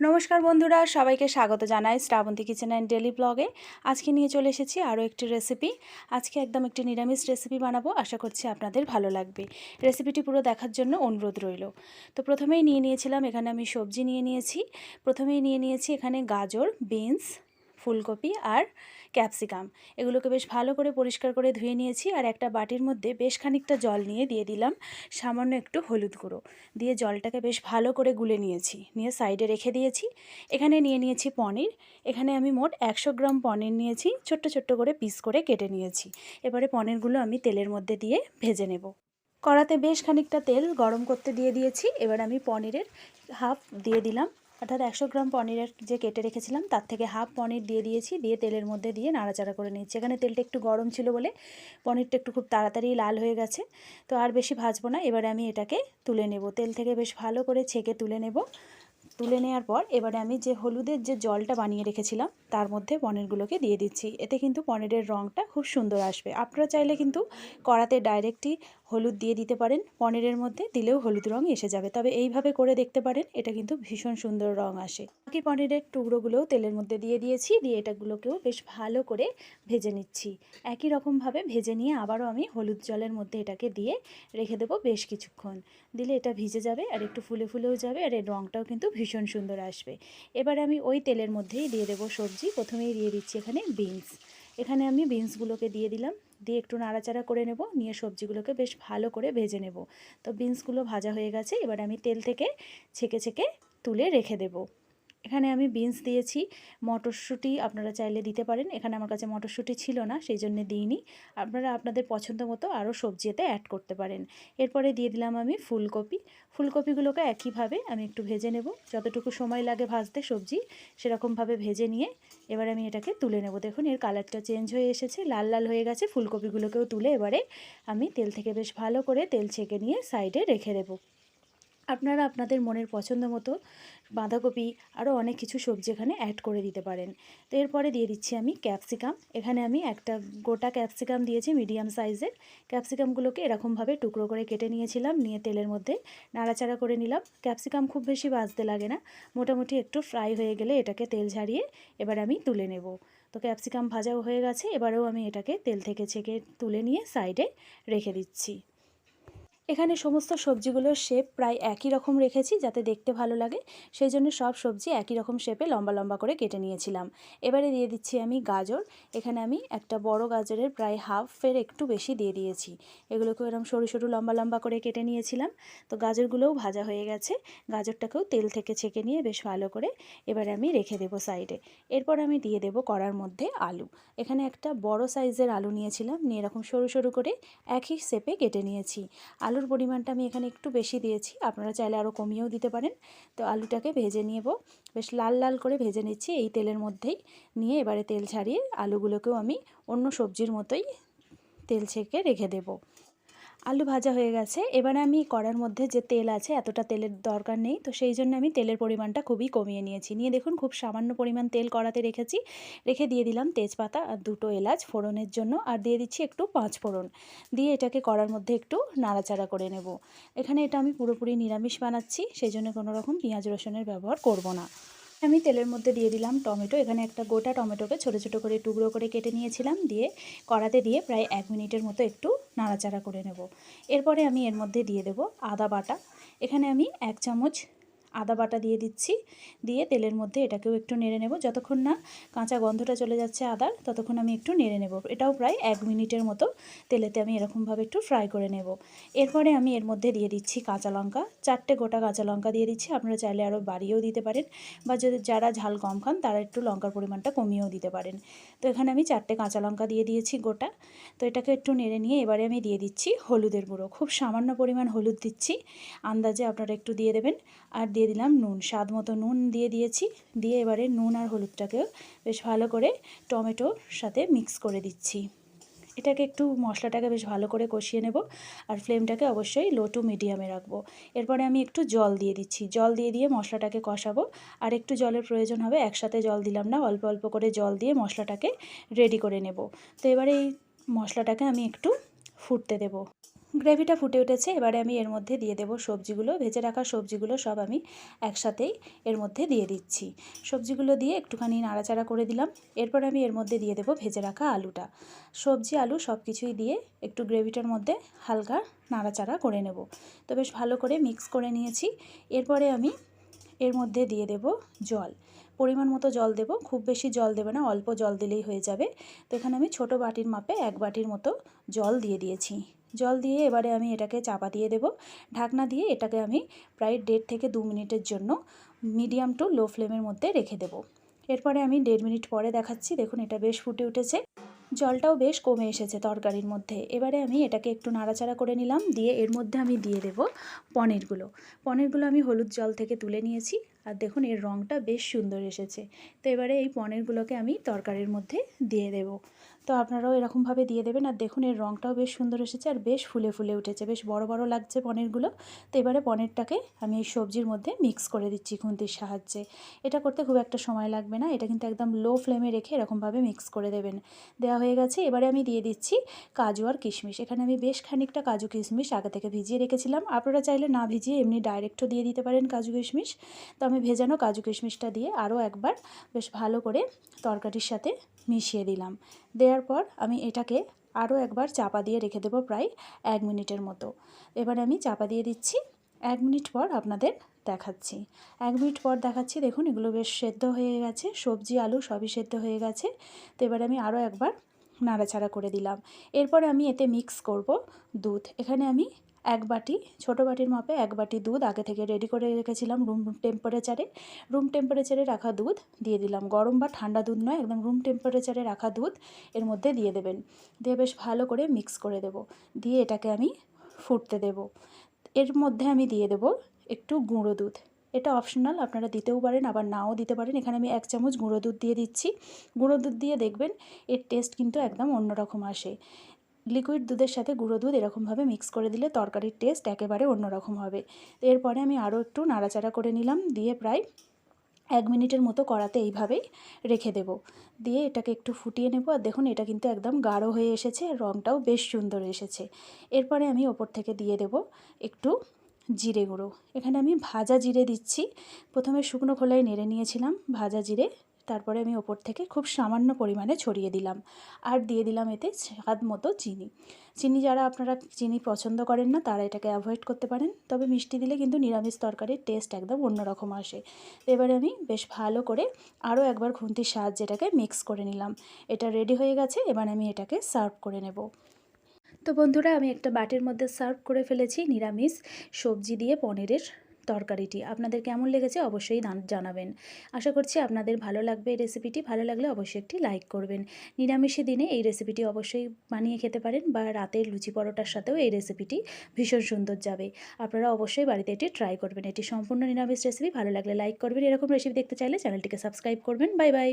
নমস্কার বন্ধুরা, সবাইকে স্বাগত জানাই শ্রাবন্তী কিচেন অ্যান্ড ডেলি ব্লগে। আজকে নিয়ে চলে এসেছি আরও একটি রেসিপি আজকে একদম একটি নিরামিষ রেসিপি বানাবো, আশা করছি আপনাদের ভালো লাগবে। রেসিপিটি পুরো দেখার জন্য অনুরোধ রইল। তো প্রথমেই নিয়ে নিয়েছিলাম, এখানে আমি সবজি নিয়ে নিয়েছি। প্রথমেই নিয়ে নিয়েছি এখানে গাজর, বিনস ফুলকপি আর ক্যাপসিকাম। এগুলোকে বেশ ভালো করে পরিষ্কার করে ধুয়ে নিয়েছি আর একটা বাটির মধ্যে বেশ খানিকটা জল নিয়ে দিয়ে দিলাম, সামান্য একটু হলুদ গুঁড়ো। দিয়ে জলটাকে বেশ ভালো করে গুলে নিয়েছি, নিয়ে সাইডে রেখে দিয়েছি। এখানে নিয়ে নিয়েছি পনির, এখানে আমি মোট একশো গ্রাম পনির নিয়েছি, ছোট্ট ছোট্ট করে পিস করে কেটে নিয়েছি। এবারে পনিরগুলো আমি তেলের মধ্যে দিয়ে ভেজে নেব। কড়াতে বেশ খানিকটা তেল গরম করতে দিয়ে দিয়েছি, এবার আমি পনিরের হাফ দিয়ে দিলাম। অর্থাৎ একশো গ্রাম পনিরের যে কেটে রেখেছিলাম, তার থেকে হাফ পনির দিয়ে দিয়েছি, দিয়ে তেলের মধ্যে দিয়ে নাড়াচাড়া করে নিচ্ছি এখানে তেলটা একটু গরম ছিল বলে পনিরটা একটু খুব তাড়াতাড়ি লাল হয়ে গেছে। তো আর বেশি ভাজবো না, এবারে আমি এটাকে তুলে নেব। তেল থেকে বেশ ভালো করে ছেঁকে তুলে নেব। তুলে নেওয়ার পর এবারে আমি যে হলুদের যে জলটা বানিয়ে রেখেছিলাম, তার মধ্যে পনিরগুলোকে দিয়ে দিচ্ছি। এতে কিন্তু পনিরের রঙটা খুব সুন্দর আসবে। আপনারা চাইলে কিন্তু কড়াতে ডাইরেক্টই হলুদ দিয়ে দিতে পারেন, পনিরের মধ্যে দিলেও হলুদ রঙ এসে যাবে। তবে এইভাবে করে দেখতে পারেন, এটা কিন্তু ভীষণ সুন্দর রঙ আসে। বাকি পনিরের টুকরোগুলোও তেলের মধ্যে দিয়ে দিয়েছি, দিয়ে এটাগুলোকেও বেশ ভালো করে ভেজে নিচ্ছি। একই রকমভাবে ভেজে নিয়ে আবারও আমি হলুদ জলের মধ্যে এটাকে দিয়ে রেখে দেবো বেশ কিছুক্ষণ। দিলে এটা ভিজে যাবে আর একটু ফুলে ফুলেও যাবে আর এর রঙটাও কিন্তু ভীষণ সুন্দর আসবে। এবারে আমি ওই তেলের মধ্যেই দিয়ে দেবো সবজি। প্রথমেই দিয়ে দিচ্ছি এখানে বিনস। এখানে আমি বিনসগুলোকে দিয়ে দিলাম। দিয়ে একটু নাড়াচাড়া করে নেব, নিয়ে সবজিগুলোকে বেশ ভালো করে ভেজে নেব। তো বিনসগুলো ভাজা হয়ে গেছে, এবার আমি তেল থেকে ছেঁকে ছেঁকে তুলে রেখে দেবো। এখানে আমি বিনস দিয়েছি। মটরশুঁটি আপনারা চাইলে দিতে পারেন। এখানে আমার কাছে মটরশুঁটি ছিল না সেই জন্য দিইনি। আপনারা আপনাদের পছন্দ মতো আরও সবজি এতে অ্যাড করতে পারেন। এরপরে দিয়ে দিলাম আমি ফুলকপি। ফুলকপিগুলোকে একইভাবে আমি একটু ভেজে নেব। যতটুকু সময় লাগে ভাজতে সবজি সেরকমভাবে ভেজে নিয়ে এবার আমি এটাকে তুলে নেব। দেখুন, এর কালারটা চেঞ্জ হয়ে এসেছে, লাল লাল হয়ে গেছে। ফুলকপিগুলোকেও তুলে এবারে আমি তেল থেকে বেশ ভালো করে তেল ছেঁকে নিয়ে সাইডে রেখে দেবো। আপনারা আপনাদের মনের পছন্দ মতো বাঁধাকপি আরও অনেক কিছু সবজি এখানে অ্যাড করে দিতে পারেন। তো এরপরে দিয়ে দিচ্ছি আমি ক্যাপসিকাম এখানে আমি একটা গোটা ক্যাপসিকাম দিয়েছি মিডিয়াম সাইজের ক্যাপসিকামগুলোকে এরকমভাবে টুকরো করে কেটে নিয়েছিলাম, নিয়ে তেলের মধ্যে নাড়াচাড়া করে নিলাম। ক্যাপসিকাম খুব বেশি ভাজতে লাগে না, মোটামুটি একটু ফ্রাই হয়ে গেলে এটাকে তেল ঝারিয়ে এবার আমি তুলে নেব। তো ক্যাপসিকাম ভাজাও হয়ে গেছে, এবারেও আমি এটাকে তেল থেকে ছেঁকে তুলে নিয়ে সাইডে রেখে দিচ্ছি। এখানে সমস্ত সবজিগুলোর শেপ প্রায় একই রকম রেখেছি যাতে দেখতে ভালো লাগে। সেই জন্য সব সবজি একই রকম শেপে লম্বা লম্বা করে কেটে নিয়েছিলাম। এবারে দিয়ে দিচ্ছি আমি গাজর। এখানে আমি একটা বড় গাজরের প্রায় হাফের একটু বেশি দিয়ে দিয়েছি। এগুলোকেও এরকম সরু সরু লম্বা লম্বা করে কেটে নিয়েছিলাম। তো গাজরগুলোও ভাজা হয়ে গেছে। গাজরটাকেও তেল থেকে ছেঁকে নিয়ে বেশ ভালো করে এবারে আমি রেখে দেবো সাইডে এরপর আমি দিয়ে দেবো কড়ার মধ্যে আলু। এখানে একটা বড় সাইজের আলু নিয়েছিলাম। নিয়ে এরকম সরু সরু করে একই শেপে কেটে নিয়েছি। আলু আলুর পরিমাণটা আমি এখানে একটু বেশি দিয়েছি। আপনারা চাইলে আরও কমিয়েও দিতে পারেন। তো আলুটাকে ভেজে নিয়েব বেশ লাল লাল করে ভেজে নিচ্ছি এই তেলের মধ্যেই। নিয়ে এবারে তেল ছাড়িয়ে আলুগুলোকেও আমি অন্য সবজির মতোই তেল ছেঁকে রেখে দেবো। আলু ভাজা হয়ে গেছে। এবারে আমি কড়ার মধ্যে যে তেল আছে, এতটা তেলের দরকার নেই। তো সেই জন্য আমি তেলের পরিমাণটা খুবই কমিয়ে নিয়েছি। নিয়ে দেখুন, খুব সামান্য পরিমাণ তেল কড়াতে রেখেছি। রেখে দিয়ে দিলাম তেজপাতা আর দুটো এলাচ ফোড়নের জন্য। আর দিয়ে দিচ্ছি একটু পাঁচ ফোড়ন। দিয়ে এটাকে কড়ার মধ্যে একটু নাড়াচাড়া করে নেব। এখানে এটা আমি পুরোপুরি নিরামিষ বানাচ্ছি, সেই জন্য কোনো রকম পেঁয়াজ রসুনের ব্যবহার করব না। আমি তেলের মধ্যে দিয়ে দিলাম টমেটো। এখানে একটা গোটা টমেটোকে ছোটো ছোটো করে টুকরো করে কেটে নিয়েছিলাম। দিয়ে কড়াতে দিয়ে প্রায় এক মিনিটের মতো একটু নাড়াচাড়া করে নেব। এরপরে আমি এর মধ্যে দিয়ে দেব আদা বাটা। এখানে আমি এক চামচ আদা বাটা দিয়ে দিচ্ছি। দিয়ে তেলের মধ্যে এটাকেও একটু নেড়ে নেব। যতক্ষণ না কাঁচা গন্ধটা চলে যাচ্ছে আদার, ততক্ষণ আমি একটু নেড়ে নেব। এটাও প্রায় এক মিনিটের মতো তেলেতে আমি এরকমভাবে একটু ফ্রাই করে নেব। এরপরে আমি এর মধ্যে দিয়ে দিচ্ছি কাঁচা লঙ্কা। চারটে গোটা কাঁচা লঙ্কা দিয়ে দিচ্ছি। আপনারা চাইলে আরও বাড়িয়েও দিতে পারেন বা যদি যারা ঝাল কম খান, তারা একটু লঙ্কার পরিমাণটা কমিয়েও দিতে পারেন। তো এখানে আমি চারটে কাঁচা লঙ্কা দিয়ে দিয়েছি গোটা। তো এটাকে একটু নেড়ে নিয়ে এবারে আমি দিয়ে দিচ্ছি হলুদের গুঁড়ো। খুব সামান্য পরিমাণ হলুদ দিচ্ছি। আন্দাজে আপনারা একটু দিয়ে দেবেন। আর দিয়ে দিলাম নুন, স্বাদ মতো নুন দিয়ে দিয়েছি। দিয়ে এবারে নুন আর হলুদটাকেও বেশ ভালো করে টমেটোর সাথে মিক্স করে দিচ্ছি। এটাকে একটু মশলাটাকে বেশ ভালো করে কষিয়ে নেব আর ফ্লেমটাকে অবশ্যই লো টু মিডিয়ামে রাখব। এরপরে আমি একটু জল দিয়ে দিচ্ছি। জল দিয়ে দিয়ে মশলাটাকে কষাবো। আর একটু জলের প্রয়োজন হবে, একসাথে জল দিলাম না, অল্প অল্প করে জল দিয়ে মশলাটাকে রেডি করে নেব। তো এবারে এই মশলাটাকে আমি একটু ফুটতে দেব। গ্রেভিটা ফুটে উঠেছে, এবারে আমি এর মধ্যে দিয়ে দেবো সবজিগুলো। ভেজে রাখা সবজিগুলো সব আমি একসাথেই এর মধ্যে দিয়ে দিচ্ছি। সবজিগুলো দিয়ে একটুখানি নাড়াচাড়া করে দিলাম। এরপর আমি এর মধ্যে দিয়ে দেবো ভেজে রাখা আলুটা। সবজি, আলু সব কিছুই দিয়ে একটু গ্রেভিটার মধ্যে হালকা নাড়াচাড়া করে নেব। তো বেশ ভালো করে মিক্স করে নিয়েছি। এরপরে আমি এর মধ্যে দিয়ে দেব জল। পরিমাণ মতো জল দেব, খুব বেশি জল দেবে না, অল্প জল দিলেই হয়ে যাবে। তো এখানে আমি ছোট বাটির মাপে এক বাটির মতো জল দিয়ে দিয়েছি। জল দিয়ে এবারে আমি এটাকে চাপা দিয়ে দেব। ঢাকনা দিয়ে এটাকে আমি প্রায় দেড় থেকে দু মিনিটের জন্য মিডিয়াম টু লো ফ্লেমের মধ্যে রেখে দেব। এরপরে আমি দেড় মিনিট পরে দেখাচ্ছি, দেখুন এটা বেশ ফুটে উঠেছে। জলটাও বেশ কমে এসেছে তরকারির মধ্যে। এবারে আমি এটাকে একটু নাড়াচাড়া করে নিলাম, দিয়ে এর মধ্যে আমি দিয়ে দেব পনিরগুলো। পনিরগুলো আমি হলুদ জল থেকে তুলে নিয়েছি। আর দেখুন, এর রঙটা বেশ সুন্দর এসেছে। তো এবারে এই পনিরগুলোকে আমি তরকারির মধ্যে দিয়ে দেব। তো আপনারাও এরকমভাবে দিয়ে দেবেন আর দেখুন, এর রঙটাও বেশ সুন্দর এসেছে আর বেশ ফুলে ফুলে উঠেছে, বেশ বড় বড় লাগছে পনিরগুলো। তো এবারে পনিরটাকে আমি এই সবজির মধ্যে মিক্স করে দিচ্ছি খুন্তির সাহায্যে। এটা করতে খুব একটা সময় লাগবে না, এটা কিন্তু একদম লো ফ্লেমে রেখে এরকমভাবে মিক্স করে দেবেন। দেওয়া হয়ে গেছে, এবারে আমি দিয়ে দিচ্ছি কাজু আর কিশমিশ। এখানে আমি বেশ খানিকটা কাজু কিশমিশ আগে থেকে ভিজিয়ে রেখেছিলাম। আপনারা চাইলে না ভিজিয়ে এমনি ডাইরেক্টও দিয়ে দিতে পারেন কাজু কিশমিশ। তো আমি ভেজানো কাজু কিশমিশটা দিয়ে আরও একবার বেশ ভালো করে তরকারির সাথে মিশিয়ে দিলাম। দেওয়ার পর আমি এটাকে আরও একবার চাপা দিয়ে রেখে দেবো প্রায় এক মিনিটের মতো। এবার আমি চাপা দিয়ে দিচ্ছি। এক মিনিট পর আপনাদের দেখাচ্ছি। এক মিনিট পর দেখাচ্ছি। দেখুন, এগুলো বেশ সেদ্ধ হয়ে গেছে। সবজি, আলু সবই সেদ্ধ হয়ে গেছে। তো এবার আমি আরও একবার নাড়াচাড়া করে দিলাম। এরপরে আমি এতে মিক্স করব দুধ। এখানে আমি এক বাটি, ছোটো বাটির মাপে এক বাটি দুধ আগে থেকে রেডি করে রেখেছিলাম রুম টেম্পারেচারে রুম টেম্পারেচারে রাখা দুধ দিয়ে দিলাম। গরম বা ঠান্ডা দুধ নয়, একদম রুম টেম্পারেচারে রাখা দুধ এর মধ্যে দিয়ে দেবেন। দিয়ে বেশ ভালো করে মিক্স করে দেব। দিয়ে এটাকে আমি ফুটতে দেব। এর মধ্যে আমি দিয়ে দেব একটু গুঁড়ো দুধ। এটা অপশনাল আপনারা দিতেও পারেন, আবার নাও দিতে পারেন। এখানে আমি এক চামচ গুঁড়ো দুধ দিয়ে দিচ্ছি। গুঁড়ো দুধ দিয়ে দেখবেন, এর টেস্ট কিন্তু একদম অন্যরকম আসে। লিকুইড দুধের সাথে গুঁড়ো দুধ এরকমভাবে মিক্স করে দিলে তরকারির টেস্ট একেবারে অন্যরকম হবে। এরপরে আমি আরও একটু নাড়াচাড়া করে নিলাম, দিয়ে প্রায় এক মিনিটের মতো কড়াতে এইভাবেই রেখে দেব। দিয়ে এটাকে একটু ফুটিয়ে নেব। আর দেখুন, এটা কিন্তু একদম গাঢ় হয়ে এসেছে রঙটাও বেশ সুন্দর এসেছে। এরপরে আমি ওপর থেকে দিয়ে দেব একটু জিরে গুঁড়ো। এখানে আমি ভাজা জিরে দিচ্ছি। প্রথমে শুকনো খোলায় নেড়ে নিয়েছিলাম ভাজা জিরে। তারপরে আমি ওপর থেকে খুব সামান্য পরিমাণে ছড়িয়ে দিলাম। আর দিয়ে দিলাম এতে স্বাদ মতো চিনি। চিনি যারা আপনারা চিনি পছন্দ করেন না, তারা এটাকে অ্যাভয়েড করতে পারেন। তবে মিষ্টি দিলে কিন্তু নিরামিষ তরকারির টেস্ট একদম অন্যরকম আসে। এবারে আমি বেশ ভালো করে আরও একবার খুন্তির সাহায্যে এটাকে মিক্স করে নিলাম। এটা রেডি হয়ে গেছে, এবার আমি এটাকে সার্ভ করে নেব। তো বন্ধুরা, আমি একটা বাটির মধ্যে সার্ভ করে ফেলেছি নিরামিষ সবজি দিয়ে পনিরের। তরকারিটি। আপনাদের কেমন লেগেছে অবশ্যই জানাবেন। আশা করছি আপনাদের ভালো লাগবে এই রেসিপিটি ভালো লাগলে অবশ্যই একটি লাইক করবেন। নিরামিষে দিনে এই রেসিপিটি অবশ্যই বানিয়ে খেতে পারেন বা রাতের লুচি পরোটার সাথেও এই রেসিপিটি ভীষণ সুন্দর যাবে। আপনারা অবশ্যই বাড়িতে এটি ট্রাই করবেন। এটি সম্পূর্ণ নিরামিষ রেসিপি ভালো লাগলে লাইক করবেন। এরকম রেসিপি দেখতে চাইলে চ্যানেলটিকে সাবস্ক্রাইব করবেন। Bye bye